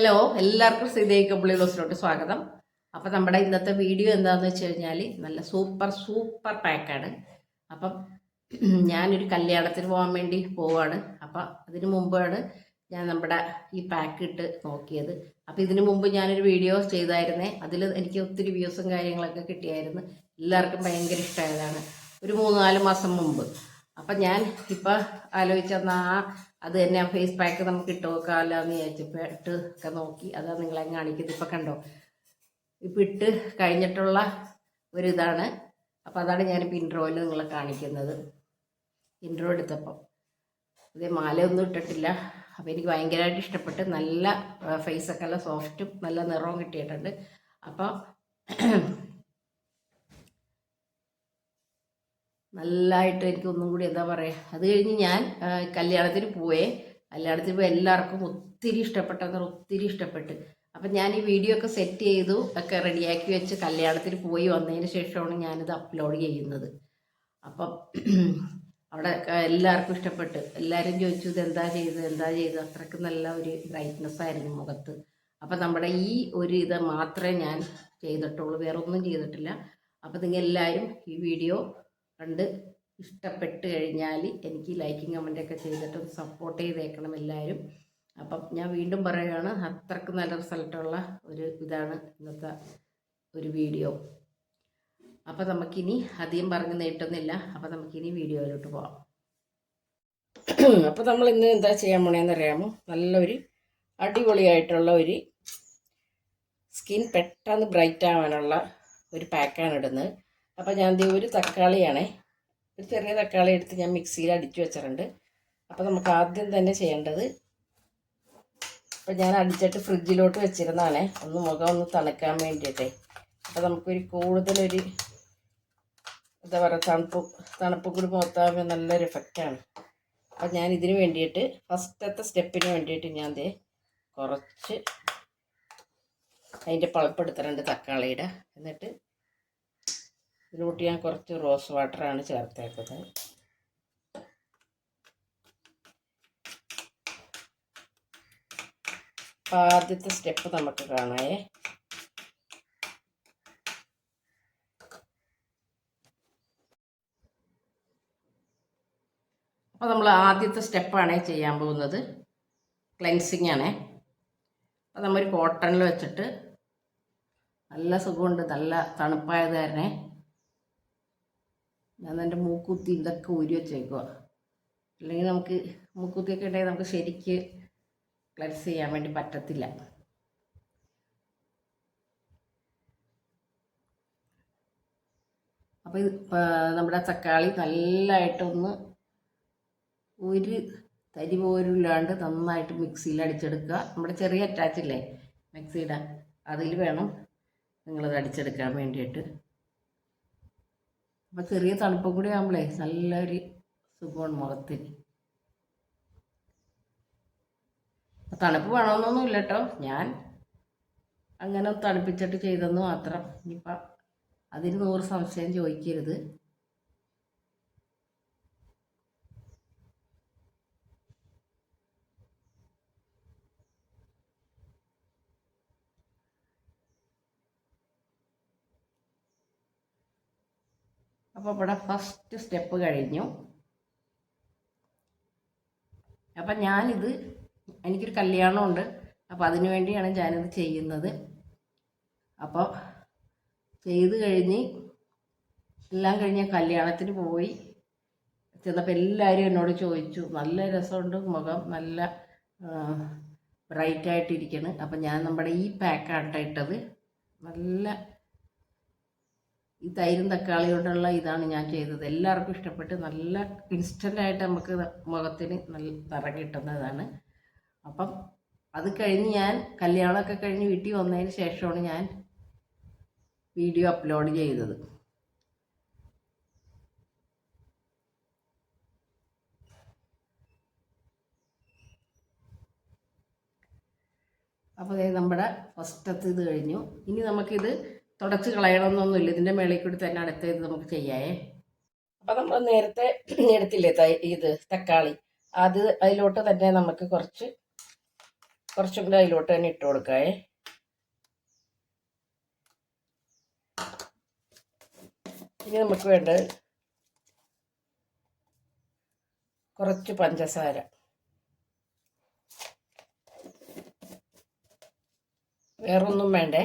Hello എല്ലാവർക്കും ശ്രീദേവി കമ്പിളി ഹൗസിലോട്ട് സ്വാഗതം. അപ്പം നമ്മുടെ ഇന്നത്തെ വീഡിയോ എന്താണെന്ന് വെച്ച് കഴിഞ്ഞാൽ നല്ല സൂപ്പർ സൂപ്പർ പാക്കാണ് അപ്പം ഞാനൊരു കല്യാണത്തിന് പോകാൻ വേണ്ടി പോവാണ്. അപ്പം അതിന് മുമ്പാണ് ഞാൻ നമ്മുടെ ഈ പാക്ക് ഇട്ട് നോക്കിയത്. അപ്പം ഇതിനു മുമ്പ് ഞാനൊരു വീഡിയോ ചെയ്തായിരുന്നേ. അതിൽ എനിക്ക് ഒത്തിരി വ്യൂസും കാര്യങ്ങളൊക്കെ കിട്ടിയായിരുന്നു. എല്ലാവർക്കും ഭയങ്കര ഇഷ്ടമായതാണ്. ഒരു മൂന്ന് നാല് മാസം മുമ്പ്. അപ്പം ഞാൻ ഇപ്പം ആലോചിച്ചെന്നാ ആ അത് തന്നെ ഫേസ് പാക്ക് നമുക്ക് ഇട്ട് നോക്കാമല്ലോ എന്ന് വിചാരിച്ചപ്പോൾ ഇട്ട് ഒക്കെ നോക്കി. അതാ നിങ്ങളെ കാണിക്കുന്നത് ഇപ്പം കണ്ടോ? ഇപ്പം ഇട്ട് കഴിഞ്ഞിട്ടുള്ള ഒരിതാണ് അപ്പം അതാണ് ഞാനിപ്പോൾ ഇൻട്രോയിൽ നിങ്ങളെ കാണിക്കുന്നത്. ഇൻട്രോ എടുത്തപ്പം. ഇത് മാലയൊന്നും ഇട്ടിട്ടില്ല. അപ്പോൾ എനിക്ക് ഭയങ്കരമായിട്ട് ഇഷ്ടപ്പെട്ട് നല്ല ഫേസൊക്കെ നല്ല സോഫ്റ്റും നല്ല നിറവും കിട്ടിയിട്ടുണ്ട്. അപ്പോൾ നല്ലതായിട്ട് എനിക്ക് ഒന്നും കൂടി എന്താ പറയുക അത് കഴിഞ്ഞ് ഞാൻ കല്യാണത്തിന് പോയേ കല്യാണത്തിന് പോയി എല്ലാവർക്കും ഒത്തിരി ഇഷ്ടപ്പെട്ടത് ഒത്തിരി ഇഷ്ടപ്പെട്ട്. അപ്പം ഞാൻ ഈ വീഡിയോ ഒക്കെ സെറ്റ് ചെയ്തു ഒക്കെ റെഡിയാക്കി വെച്ച് കല്യാണത്തിന് പോയി വന്നതിന് ശേഷമാണ് ഞാനിത് അപ്ലോഡ് ചെയ്യുന്നത്. അപ്പം അവിടെ എല്ലാവർക്കും ഇഷ്ടപ്പെട്ട്. എല്ലാവരും ചോദിച്ചു ഇത് എന്താ ചെയ്തത്? എന്താ ചെയ്തത്? അത്രയ്ക്ക് നല്ല ഒരു ബ്രൈറ്റ്നസ് ആയിരുന്നു മുഖത്ത്. അപ്പം നമ്മുടെ ഈ ഒരു ഇത് മാത്രമേ ഞാൻ ചെയ്തിട്ടുള്ളൂ വേറൊന്നും ചെയ്തിട്ടില്ല. അപ്പം നിങ്ങൾ എല്ലാവരും ഈ വീഡിയോ കണ്ട് ഇഷ്ടപ്പെട്ട് കഴിഞ്ഞാൽ എനിക്ക് ലൈക്കിങ് കമന്റൊക്കെ ചെയ്തിട്ടും സപ്പോർട്ട് ചെയ്തേക്കണം എല്ലാവരും. അപ്പം ഞാൻ വീണ്ടും പറയുകയാണ് അത്രയ്ക്ക് നല്ല റിസൾട്ടുള്ള ഒരു ഇതാണ് ഇന്നത്തെ ഒരു വീഡിയോ അപ്പോൾ നമുക്കിനി അധികം പറഞ്ഞ് നീട്ടുന്നില്ല. അപ്പോൾ നമുക്കിനി വീഡിയോയിലോട്ട് പോവാം. അപ്പോൾ നമ്മൾ ഇന്ന് എന്താ ചെയ്യാൻ പോണേന്ന് അറിയാമോ? നല്ലൊരു അടിപൊളിയായിട്ടുള്ള ഒരു സ്കിൻ പെട്ടെന്ന് ബ്രൈറ്റ് ആവാനുള്ള ഒരു പാക്കാണ് ഇടുന്നത്. അപ്പം ഞാൻ ദേ ഒരു തക്കാളിയാണേ. ഒരു ചെറിയ തക്കാളി എടുത്ത് ഞാൻ മിക്സിയിൽ അടിച്ചു വെച്ചിട്ടുണ്ട്. അപ്പം നമുക്ക് ആദ്യം തന്നെ ചെയ്യേണ്ടത് അപ്പോൾ ഞാൻ അടിച്ചിട്ട് ഫ്രിഡ്ജിലോട്ട് വെച്ചിരുന്നതാണേ. ഒന്ന് മുഖം ഒന്ന് തണുക്കാൻ വേണ്ടിയിട്ടേ. അപ്പം നമുക്കൊരു കൂടുതലൊരു എന്താ പറയുക തണുപ്പ് തണുപ്പ് കൂടി മുഖത്താകുമ്പോൾ നല്ലൊരു എഫക്റ്റാണ് അപ്പം ഞാൻ ഇതിന് വേണ്ടിയിട്ട് ഫസ്റ്റത്തെ സ്റ്റെപ്പിന് വേണ്ടിയിട്ട് ഞാൻ ദേ കുറച്ച് അതിന്റെ പൾപ്പ് എടുത്തിട്ടുണ്ട് തക്കാളിയുടെ. എന്നിട്ട് ഇതിലോട്ട് ഞാൻ കുറച്ച് റോസ് വാട്ടറാണ് ചേർത്തേക്കുന്നത്. ആദ്യത്തെ സ്റ്റെപ്പ് നമുക്ക് കാണായേ അപ്പോൾ നമ്മൾ ആദ്യത്തെ സ്റ്റെപ്പാണ് ചെയ്യാൻ പോകുന്നത്. ക്ലെൻസിങ് ആണ്. അപ്പോൾ നമ്മൾ കോട്ടണിൽ വെച്ചിട്ട് നല്ല സുഖമുണ്ട്. നല്ല തണുപ്പായത് കാരണേ ഞാൻ എന്റെ മൂക്കുത്തി ഇതൊക്കെ ഊരി വെച്ചേക്കുക അല്ലെങ്കിൽ നമുക്ക് മൂക്കുത്തിയൊക്കെ ഉണ്ടെങ്കിൽ നമുക്ക് ശരിക്ക് ക്ലസ് ചെയ്യാൻ വേണ്ടി പറ്റത്തില്ല. അപ്പോൾ നമ്മുടെ തക്കാളി നല്ലതായിട്ടൊന്ന് ഒരു തരി പോലും ഇല്ലാണ്ട് നന്നായിട്ട് മിക്സിയിൽ അടിച്ചെടുക്കുക. നമ്മുടെ ചെറിയ അറ്റാച്ചില്ലേ മിക്സിയുടെ അതിൽ വേണം നിങ്ങളത് അടിച്ചെടുക്കാൻ വേണ്ടിയിട്ട്. അപ്പോൾ ചെറിയ തണുപ്പും കൂടി ആകുമ്പോഴേ നല്ലൊരു സുഖമാണ് മുഖത്തിന്. തണുപ്പ് വേണമെന്നൊന്നും ഇല്ല കേട്ടോ ഞാൻ അങ്ങനെ തണുപ്പിച്ചിട്ട് ചെയ്തെന്ന് മാത്രം. ഇനിയിപ്പം അതിന് നൂറ് സംശയം ചോദിക്കരുത്. അപ്പോൾ ഇവിടെ ഫസ്റ്റ് സ്റ്റെപ്പ് കഴിഞ്ഞു. അപ്പം ഞാനിത് എനിക്കൊരു കല്യാണമുണ്ട്. അപ്പോൾ അതിനു വേണ്ടിയാണ് ഞാനിത് ചെയ്യുന്നത്. അപ്പോൾ ചെയ്ത് കഴിഞ്ഞ് എല്ലാം കഴിഞ്ഞ് കല്യാണത്തിന് പോയി. ചെന്നപ്പോൾ എല്ലാവരും എന്നോട് ചോദിച്ചു നല്ല രസമുണ്ട് മുഖം നല്ല ബ്രൈറ്റായിട്ടിരിക്കണം അപ്പം ഞാൻ നമ്മുടെ ഈ പാക്കാണ് ഇട്ടത് നല്ല ഈ തൈരും തക്കാളി കൊണ്ടുള്ള ഇതാണ് ഞാൻ ചെയ്തത്. എല്ലാവർക്കും ഇഷ്ടപ്പെട്ട് നല്ല ഇൻസ്റ്റന്റായിട്ട് നമുക്ക് മുഖത്തിന് നല്ല നിറം കിട്ടുന്നതാണ്. അപ്പം അത് കഴിഞ്ഞ് ഞാൻ കല്യാണമൊക്കെ കഴിഞ്ഞ് വീട്ടിൽ വന്നതിന് ശേഷമാണ് ഞാൻ വീഡിയോ അപ്ലോഡ് ചെയ്തത്. അപ്പോൾ നമ്മുടെ ഫസ്റ്റത്തെ ഇത് കഴിഞ്ഞു. ഇനി നമുക്കിത് തുടച്ച് കളയണമെന്നൊന്നുമില്ല. ഇതിന്റെ മേളിൽ കൂടി തന്നെ അടുത്ത ഇത് നമുക്ക് ചെയ്യാവേ അപ്പോൾ നമ്മൾ നേരത്തെ എടുത്തില്ലേ ഇത് തക്കാളി. അത് അതിലോട്ട് തന്നെ നമുക്ക് കുറച്ച് കുറച്ചും കൂടെ അതിലോട്ട് തന്നെ ഇട്ട് കൊടുക്കാവേ. ഇനി നമുക്ക് വേണ്ടത് കുറച്ച് പഞ്ചസാര. വേറൊന്നും വേണ്ടേ?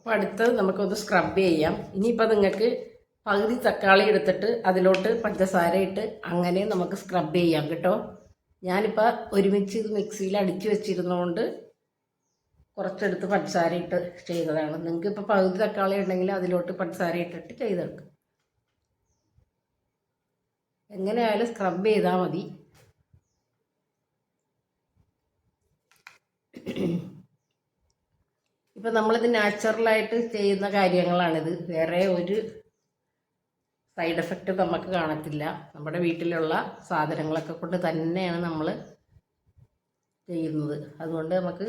അപ്പോൾ അടുത്തത് നമുക്കൊന്ന് സ്ക്രബ് ചെയ്യാം. ഇനിയിപ്പോൾ നിങ്ങൾക്ക് പകുതി തക്കാളി എടുത്തിട്ട് അതിലോട്ട് പഞ്ചസാര ഇട്ട് അങ്ങനെ നമുക്ക് സ്ക്രബ് ചെയ്യാം കേട്ടോ. ഞാനിപ്പോൾ ഒരുമിച്ച് ഇത് മിക്സിയിൽ അടിച്ചു വെച്ചിരുന്നതുകൊണ്ട് കുറച്ചെടുത്ത് പഞ്ചസാര ഇട്ട് ചെയ്തതാണ്. നിങ്ങൾക്ക് ഇപ്പോൾ പകുതി തക്കാളി ഉണ്ടെങ്കിൽ അതിലോട്ട് പഞ്ചസാര ഇട്ടിട്ട് ചെയ്തെടുക്കും. എങ്ങനെയായാലും സ്ക്രബ് ചെയ്താൽ മതി. ഇപ്പം നമ്മളിത് നാച്ചുറലായിട്ട് ചെയ്യുന്ന കാര്യങ്ങളാണിത്. വേറെ ഒരു സൈഡ് എഫക്റ്റ് നമുക്ക് കാണത്തില്ല. നമ്മുടെ വീട്ടിലുള്ള സാധനങ്ങളൊക്കെ കൊണ്ട് തന്നെയാണ് നമ്മൾ ചെയ്യുന്നത്. അതുകൊണ്ട് നമുക്ക്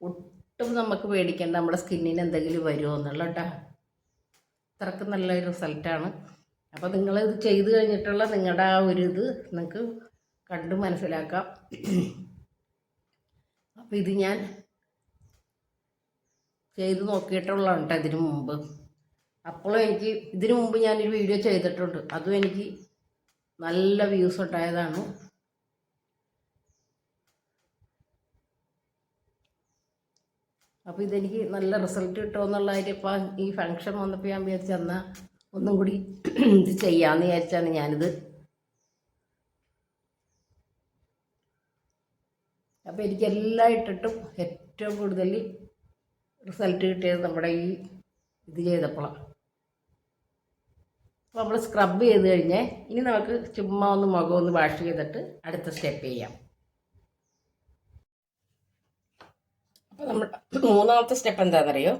ഒട്ടും നമുക്ക് പേടിക്കേണ്ട നമ്മുടെ സ്കിന്നിന് എന്തെങ്കിലും വരുമോ എന്നുള്ള കേട്ടോ. അത്രയ്ക്ക് നല്ലൊരു റിസൾട്ടാണ്. അപ്പോൾ നിങ്ങൾ ഇത് ചെയ്ത് കഴിഞ്ഞിട്ടുള്ള നിങ്ങളുടെ ആ ഒരു ഇത് നിങ്ങൾക്ക് കണ്ട് മനസ്സിലാക്കാം. അപ്പോൾ ഇത് ഞാൻ ചെയ്ത് നോക്കിയിട്ടുള്ളതാണ് കേട്ടോ ഇതിനു മുമ്പ്. അപ്പോഴും എനിക്ക് ഇതിനു മുമ്പ് ഞാനൊരു വീഡിയോ ചെയ്തിട്ടുണ്ട്. അതും എനിക്ക് നല്ല വ്യൂസ് ഉണ്ടായതാണ്. അപ്പോൾ ഇതെനിക്ക് നല്ല റിസൾട്ട് കിട്ടുമെന്നുള്ള കാര്യം ഇപ്പം ഈ ഫങ്ഷൻ വന്നപ്പോൾ ഞാൻ വിചാരിച്ചു എന്നാൽ ഒന്നും കൂടി ഇത് ചെയ്യാമെന്ന് വിചാരിച്ചാണ് ഞാനിത്. അപ്പോൾ എനിക്ക് എല്ലാം ഇട്ടിട്ടും ഏറ്റവും കൂടുതൽ റിസൾട്ട് കിട്ടിയത് നമ്മുടെ ഈ ഇത് ചെയ്തപ്പോഴാണ് അപ്പോൾ നമ്മൾ സ്ക്രബ് ചെയ്ത് കഴിഞ്ഞാൽ ഇനി നമുക്ക് ചുമ്മാ ഒന്ന് മുഖം ഒന്ന് വാഷ് ചെയ്തിട്ട് അടുത്ത സ്റ്റെപ്പ് ചെയ്യാം. അപ്പോൾ നമ്മൾ മൂന്നാമത്തെ സ്റ്റെപ്പ് എന്താണെന്നറിയോ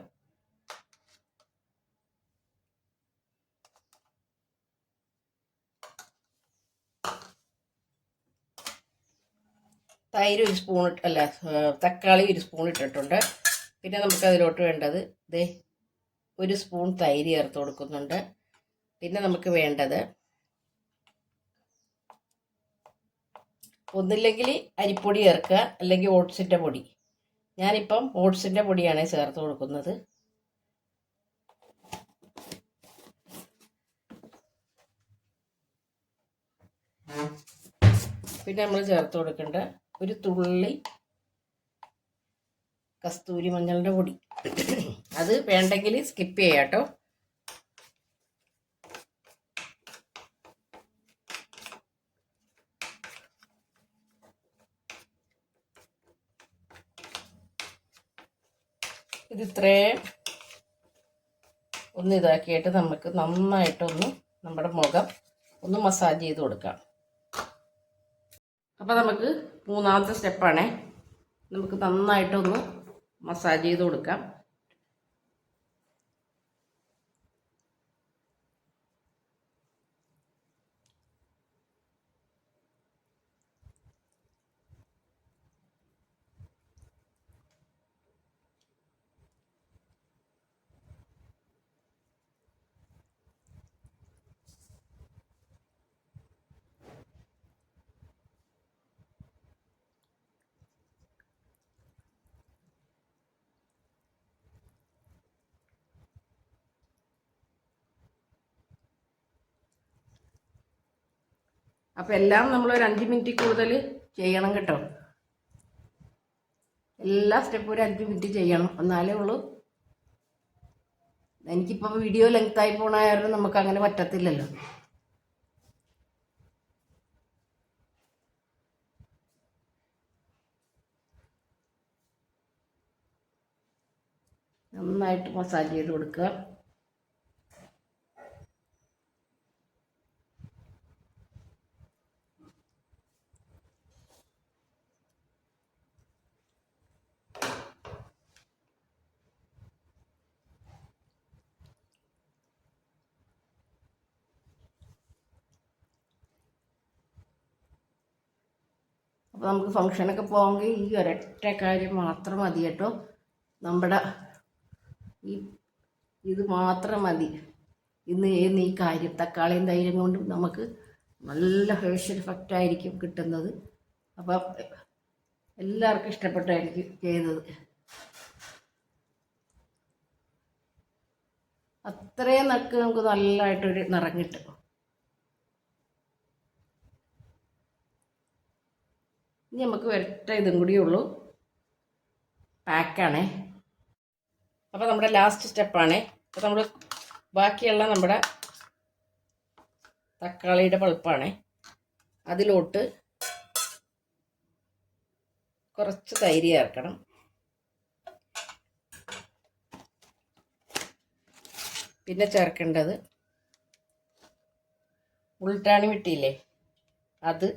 തൈര് ഒരു സ്പൂൺ അല്ല തക്കാളി ഒരു സ്പൂൺ ഇട്ടിട്ടുണ്ട്. പിന്നെ നമുക്ക് അതിലോട്ട് വേണ്ടത് ദേ ഒരു സ്പൂൺ തൈര് ചേർത്ത് കൊടുക്കുന്നുണ്ട്. പിന്നെ നമുക്ക് വേണ്ടത് ഒന്നില്ലെങ്കിൽ അരിപ്പൊടി ചേർക്കുക അല്ലെങ്കിൽ ഓട്സിന്റെ പൊടി. ഞാനിപ്പം ഓട്സിന്റെ പൊടിയാണ് ചേർത്ത് കൊടുക്കുന്നത്. പിന്നെ നമ്മൾ ചേർത്ത് കൊടുക്കേണ്ട ഒരു തുള്ളി കസ്തൂരി മഞ്ഞളുടെ പൊടി. അത് വേണ്ടെങ്കിൽ സ്കിപ്പ് ചെയ്യാട്ടോ കേട്ടോ. ഇത് ഇത്രയും ഒന്ന് ഇതാക്കിയിട്ട് നമുക്ക് നന്നായിട്ടൊന്ന് നമ്മുടെ മുഖം ഒന്ന് മസാജ് ചെയ്ത് കൊടുക്കാം. അപ്പോൾ നമുക്ക് മൂന്നാമത്തെ സ്റ്റെപ്പാണേ നമുക്ക് നന്നായിട്ടൊന്ന് മസാജ് ചെയ്ത് കൊടുക്കാം. അപ്പം എല്ലാം നമ്മൾ ഒരു അഞ്ച് മിനിറ്റ് കൂടുതൽ ചെയ്യണം കേട്ടോ. എല്ലാ സ്റ്റെപ്പും ഒരു അഞ്ച് മിനിറ്റ് ചെയ്യണം. എന്നാലേ ഉള്ളൂ. എനിക്കിപ്പോൾ വീഡിയോ ലെങ്ത്തായി പോണായാലും നമുക്ക് അങ്ങനെ പറ്റത്തില്ലല്ലോ. നന്നായിട്ട് മസാജ് ചെയ്ത് കൊടുക്കുക. അപ്പോൾ നമുക്ക് ഫങ്ഷനൊക്കെ പോകണമെങ്കിൽ ഈ ഒരൊറ്റ കാര്യം മാത്രം മതി കേട്ടോ. നമ്മുടെ ഈ ഇത് മാത്രം മതി. ഇന്ന് ചെയ്യുന്ന ഈ കാര്യം തക്കാളിയും തൈരും കൊണ്ട് നമുക്ക് നല്ല ഫേഷ്യൽ എഫക്റ്റ് ആയിരിക്കും കിട്ടുന്നത്. അപ്പം എല്ലാവർക്കും ഇഷ്ടപ്പെട്ടായിരിക്കും ചെയ്യുന്നത്? അത്രയും നക്ക് നമുക്ക് നല്ലതായിട്ടൊരു നിറം കിട്ടും. ഇനി നമുക്ക് ഒരൊറ്റ ഇതും കൂടിയേ ഉള്ളൂ. പാക്കാണേ അപ്പോൾ നമ്മുടെ ലാസ്റ്റ് സ്റ്റെപ്പാണേ അപ്പോൾ നമ്മൾ ബാക്കിയുള്ള നമ്മുടെ തക്കാളിയുടെ പൾപ്പാണേ. അതിലോട്ട് കുറച്ച് തൈര് ചേർക്കണം. പിന്നെ ചേർക്കേണ്ടത് ഉൾട്ടാണി വിട്ടിയില്ലേ അത്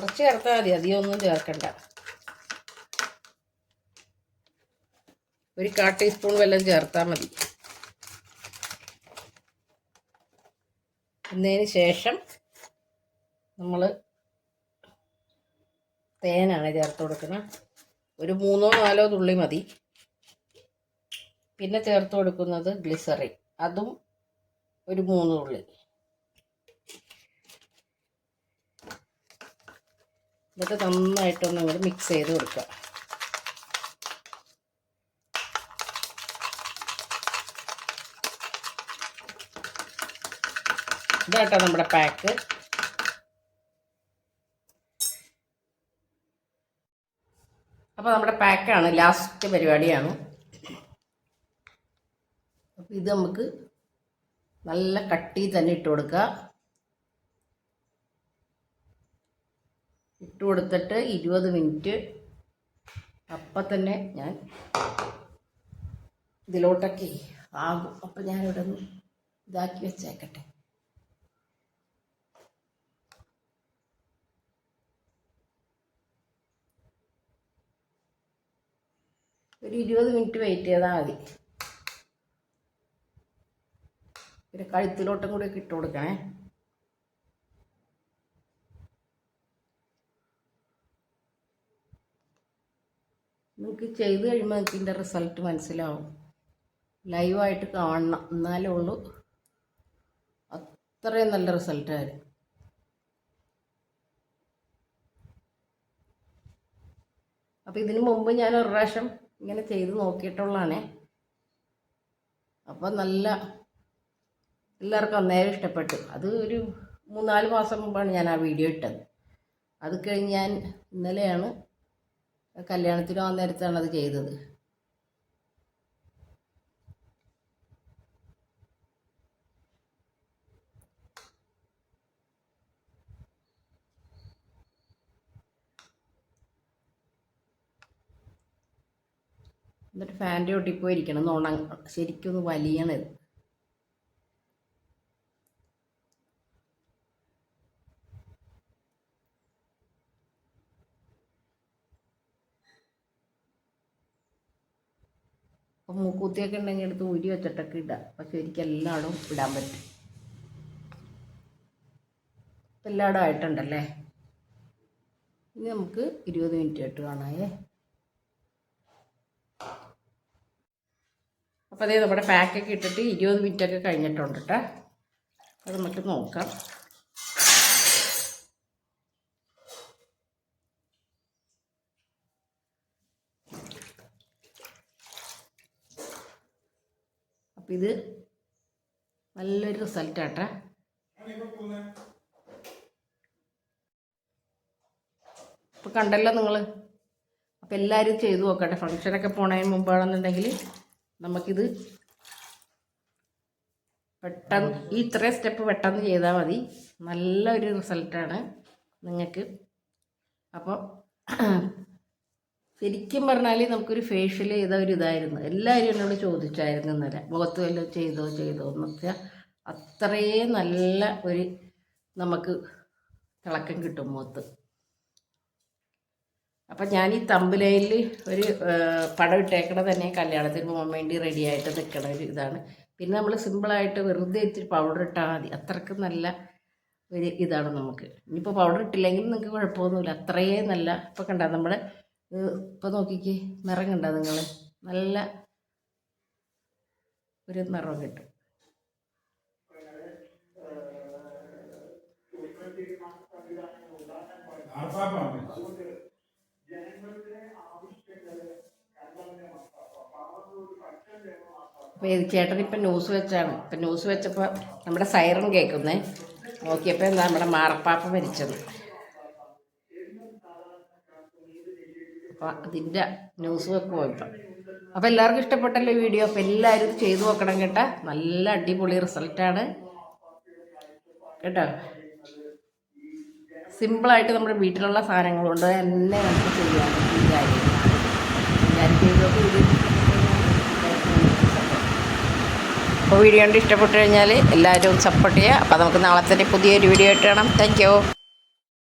കുറച്ച് ചേർത്താൽ മതി അധികമൊന്നും ചേർക്കണ്ട. ഒരു കാ ടീസ്പൂൺ വെല്ലം ചേർത്താൽ മതി. എന്നതിന് ശേഷം നമ്മൾ തേനാണ് ചേർത്ത് കൊടുക്കുന്നത് ഒരു മൂന്നോ നാലോ തുള്ളി മതി. പിന്നെ ചേർത്ത് കൊടുക്കുന്നത് ഗ്ലിസറിൻ. അതും ഒരു മൂന്ന് തുള്ളി. എന്നിട്ട് നന്നായിട്ടൊന്നും കൂടി മിക്സ് ചെയ്ത് കൊടുക്കുക. ഇതാട്ടോ നമ്മുടെ പാക്ക് അപ്പോൾ നമ്മുടെ പാക്കാണ് ലാസ്റ്റ് പരിപാടിയാണ്. അപ്പോൾ ഇത് നമുക്ക് നല്ല കട്ടി തന്നെ ഇട്ട് കൊടുക്കുക. ഇട്ട് കൊടുത്തിട്ട് ഇരുപത് മിനിറ്റ്. അപ്പം തന്നെ ഞാൻ ഇതിലോട്ടൊക്കെ ആകും. അപ്പം ഞാനിവിടെ ഒന്ന് ഇതാക്കി വെച്ചേക്കട്ടെ. ഒരു ഇരുപത് മിനിറ്റ് വെയിറ്റ് ചെയ്താൽ മതി. പിന്നെ കഴുത്തിലോട്ടും കൂടി ഇട്ട് കൊടുക്കണേ നിങ്ങൾക്ക് ചെയ്ത് കഴിയുമ്പോൾ നിങ്ങൾക്ക് ഇതിന്റെ റിസൾട്ട് മനസ്സിലാവും. ലൈവായിട്ട് കാണണം. എന്നാലേ ഉള്ളൂ. അത്രയും നല്ല റിസൾട്ട് വരും അപ്പോൾ ഇതിന് മുമ്പ് ഞാൻ ഒരു പ്രാവശ്യം ഇങ്ങനെ ചെയ്ത് നോക്കിയിട്ടുള്ളതാണേ. അപ്പോൾ നല്ല എല്ലാവർക്കും അന്നേരം ഇഷ്ടപ്പെട്ടു. അത് ഒരു മൂന്നാൽ മാസം മുമ്പാണ് ഞാൻ ആ വീഡിയോ ഇട്ടത്. അത് കഴിഞ്ഞ് ഞാൻ ഇന്നലെയാണ് കല്യാണത്തിന് വന്ന നേരത്താണ് അത് ചെയ്തത്. എന്നിട്ട് ഫാന്റെ ഒട്ടിപ്പോയിരിക്കണം എന്ന് ശരിക്കും ഒന്ന് വലിയണത്. അപ്പം മൂക്കൂത്തിയൊക്കെ ഉണ്ടെങ്കിൽ എടുത്ത് ഊരി വെച്ചിട്ടൊക്കെ ഇടാം. പക്ഷെ ശരിക്കും എല്ലായിടും ഇടാൻ പറ്റും. എല്ലായിടും ആയിട്ടുണ്ടല്ലേ? ഇനി നമുക്ക് ഇരുപത് മിനിറ്റ് ആയിട്ട് കാണാമേ അപ്പോൾ അതേ നമ്മുടെ പാക്കൊക്കെ ഇട്ടിട്ട് ഇരുപത് മിനിറ്റൊക്കെ കഴിഞ്ഞിട്ടുണ്ട് കേട്ടോ അത് നമുക്ക് നോക്കാം. അപ്പം ഇത് നല്ലൊരു റിസൾട്ട് ആട്ടെ. ഇപ്പം കണ്ടല്ലോ നിങ്ങൾ അപ്പം എല്ലാവരും ചെയ്തു നോക്കട്ടെ. ഫങ്ഷനൊക്കെ പോണതിന് മുമ്പാണെന്നുണ്ടെങ്കിൽ നമുക്കിത് പെട്ടെന്ന് ഈ ഇത്രയും സ്റ്റെപ്പ് പെട്ടെന്ന് ചെയ്താൽ മതി. നല്ലൊരു റിസൾട്ടാണ് നിങ്ങൾക്ക് അപ്പോൾ ശരിക്കും പറഞ്ഞാൽ നമുക്കൊരു ഫേഷ്യൽ ചെയ്ത ഒരു ഇതായിരുന്നു. എല്ലാവരും എന്നോട് ചോദിച്ചായിരുന്നു ഇന്നലെ. മുഖത്ത് വല്ലതും ചെയ്തോ ചെയ്തോ എന്ന് വെച്ചാൽ അത്രയും നല്ല ഒരു നമുക്ക് തിളക്കം കിട്ടും മുഖത്ത്. അപ്പം ഞാൻ ഈ തമ്പലയിൽ ഒരു പടം ഇട്ടേക്കണ തന്നെ കല്യാണത്തിന് പോകാൻ വേണ്ടി റെഡി ആയിട്ട് നിൽക്കണ ഒരു ഇതാണ്. പിന്നെ നമ്മൾ സിമ്പിളായിട്ട് വെറുതെ ഇത്തിരി പൗഡർ ഇട്ടാൽ മതി. അത്രയ്ക്ക് നല്ല ഒരു ഇതാണ് നമുക്ക്. ഇനിയിപ്പോൾ പൗഡർ ഇട്ടില്ലെങ്കിൽ നിങ്ങൾക്ക് കുഴപ്പമൊന്നുമില്ല. അത്രയും നല്ല ഇപ്പോൾ കണ്ട നമ്മുടെ ഇപ്പൊ നോക്കിക്കേ നിറം കണ്ട നിങ്ങൾ നല്ല ഒരു നിറം കിട്ടും. ചേട്ടൻ ഇപ്പൊ ന്യൂസ് വെച്ചാണ്. ഇപ്പൊ ന്യൂസ് വെച്ചപ്പോ നമ്മുടെ സൈറൺ കേൾക്കുന്നേ. നോക്കിയപ്പോൾ നമ്മുടെ മാറപ്പാപ്പ മരിച്ചത്. അപ്പോൾ അതിന്റെ ന്യൂസ് വെക്കുമോ ഇപ്പം അപ്പോൾ എല്ലാവർക്കും ഇഷ്ടപ്പെട്ടല്ലോ വീഡിയോ അപ്പോൾ എല്ലാവരും ഇത് ചെയ്തു നോക്കണം കേട്ടോ. നല്ല അടിപൊളി റിസൾട്ടാണ് കേട്ടോ. സിമ്പിളായിട്ട് നമ്മുടെ വീട്ടിലുള്ള സാധനങ്ങൾ കൊണ്ട് തന്നെ നമുക്ക് ചെയ്യാൻ ഈ കാര്യം. ഞാൻ ചെയ്തൊക്കെ വീഡിയോ അപ്പോൾ വീഡിയോ കണ്ട് ഇഷ്ടപ്പെട്ടു കഴിഞ്ഞാൽ എല്ലാവരും സപ്പോർട്ട് ചെയ്യുക. അപ്പോൾ നമുക്ക് നാളെ തന്നെ പുതിയൊരു വീഡിയോ ആയിട്ട് കാണാം. താങ്ക്